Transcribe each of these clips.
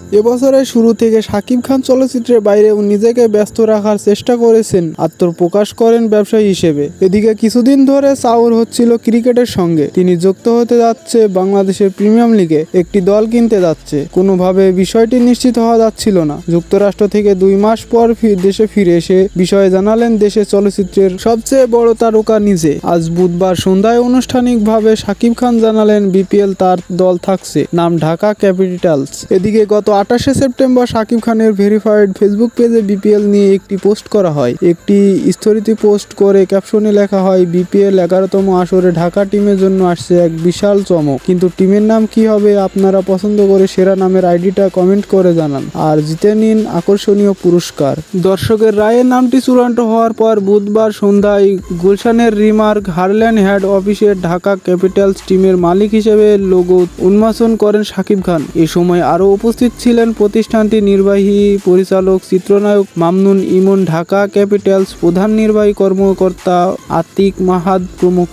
এবছরের শুরু থেকে শাকিব খান চলচ্চিত্রের বাইরেও নিজেকে ব্যস্ত রাখার চেষ্টা করেছেন আত্মপ্রকাশ করেন ব্যবসায়ী হিসেবে। এদিকে কিছুদিন ধরে চাউর হচ্ছিল ক্রিকেটের সঙ্গে। তিনি যুক্ত হতে যাচ্ছে বাংলাদেশের প্রিমিয়াম লিগে। একটি দল কিনতে যাচ্ছে। কোনোভাবে বিষয়টি নিশ্চিত হওয়া যাচ্ছিল না। যুক্তরাষ্ট্র থেকে দুই মাস পর দেশে ফিরে এসে বিষয়ে জানালেন দেশে চলচ্চিত্রের সবচেয়ে বড় তারকা নিজে। আজ বুধবার সন্ধ্যায় আনুষ্ঠানিকভাবে শাকিব খান জানালেন বিপিএল তার দল থাকছে। নাম ঢাকা ক্যাপিটালস। এদিকে গত আঠাশে সেপ্টেম্বর শাকিব খানের ভেরিফাইড ফেসবুক পেজে বিপিএল নিয়ে একটি পোস্ট করা হয়। একটি স্থরিতি পোস্ট করে ক্যাপশনে লেখা হয় বিপিএল এগারোতম আসরে ঢাকা টিমের জন্য আসছে এক বিশাল চমক। কিন্তু টিমের নাম কি হবে আপনারা পছন্দ করে সেরা নামের আইডিটা কমেন্ট করে জানান আর জিতে নিন আকর্ষণীয় পুরস্কার। দর্শকের রায়ের নামটি চূড়ান্ত হওয়ার পর বুধবার সন্ধ্যায় গুলশানের রিমার্ক হারল্যান্ড হেড অফিসের ঢাকা ক্যাপিটালস টিমের মালিক হিসেবে লোগো উন্মোচন করেন শাকিব খান। এ সময় আরও উপস্থিত ছিলেন প্রতিষ্ঠানটির নির্বাহী পরিচালক চিত্রনায়ক মামনুন ইমন, ঢাকা ক্যাপিটালস প্রধান নির্বাহী কর্মকর্তা আতিক মাহাদ প্রমুখ।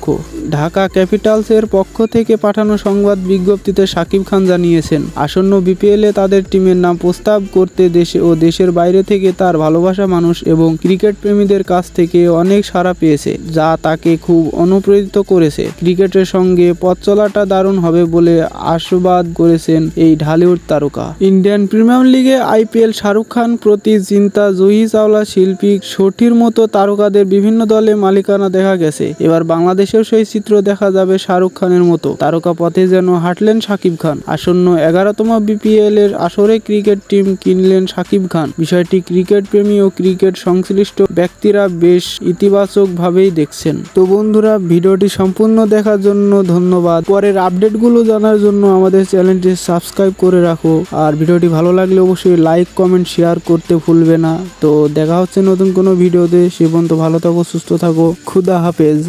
ঢাকা ক্যাপিটালসের পক্ষ থেকে পাঠানো সংবাদ বিজ্ঞপ্তিতে শাকিব খান জানিয়েছেন, আসন্ন বিপিএলে তাদের টিমের নাম প্রস্তাব করতে দেশে ও দেশের বাইরে থেকে তার ভালোবাসা মানুষ এবং ক্রিকেট প্রেমীদের কাছ থেকে অনেক সাড়া পেয়েছে, যা তাকে খুব অনুপ্রেরিত করেছে। ক্রিকেটের সঙ্গে পথ চলাটা দারুণ হবে বলে আশীর্বাদ করেছেন এই ঢালিউড তারকা। ইন্ডিয়ান প্রিমিয়ার লিগে আইপিএল শাহরুখ খান প্রতি চিন্তা জহি চাওলা শিল্পী সঠির মতো তারকাদের বিভিন্ন দলে মালিকানা দেখা গেছে। এবার বাংলাদেশেও সেই চিত্র দেখা যাবে শাহরুখ খানের মতো। তারকা পথে যেন হাঁটলেন শাকিব খান। আসন্ন এগারোতম বিপিএল এর আসরে ক্রিকেট টিম কিনলেন শাকিব খান। বিষয়টি ক্রিকেট প্রেমী ও ক্রিকেট সংশ্লিষ্ট ব্যক্তিরা বেশ ইতিবাচক ভাবেই দেখছেন। তো বন্ধুরা, ভিডিওটি সম্পূর্ণ দেখার জন্য ধন্যবাদ। পরের আপডেটগুলো জানার জন্য আমাদের চ্যানেলটি সাবস্ক্রাইব করে রাখো। আর ভিডিওটি ভালো লাগলে অবশ্যই লাইক, কমেন্ট, শেয়ার করতে ভুলবে না। তো দেখা হচ্ছে নতুন কোনো ভিডিওতে। সে পর্যন্ত ভালো থাকো, সুস্থ থাকো। খুদা হাফেজ।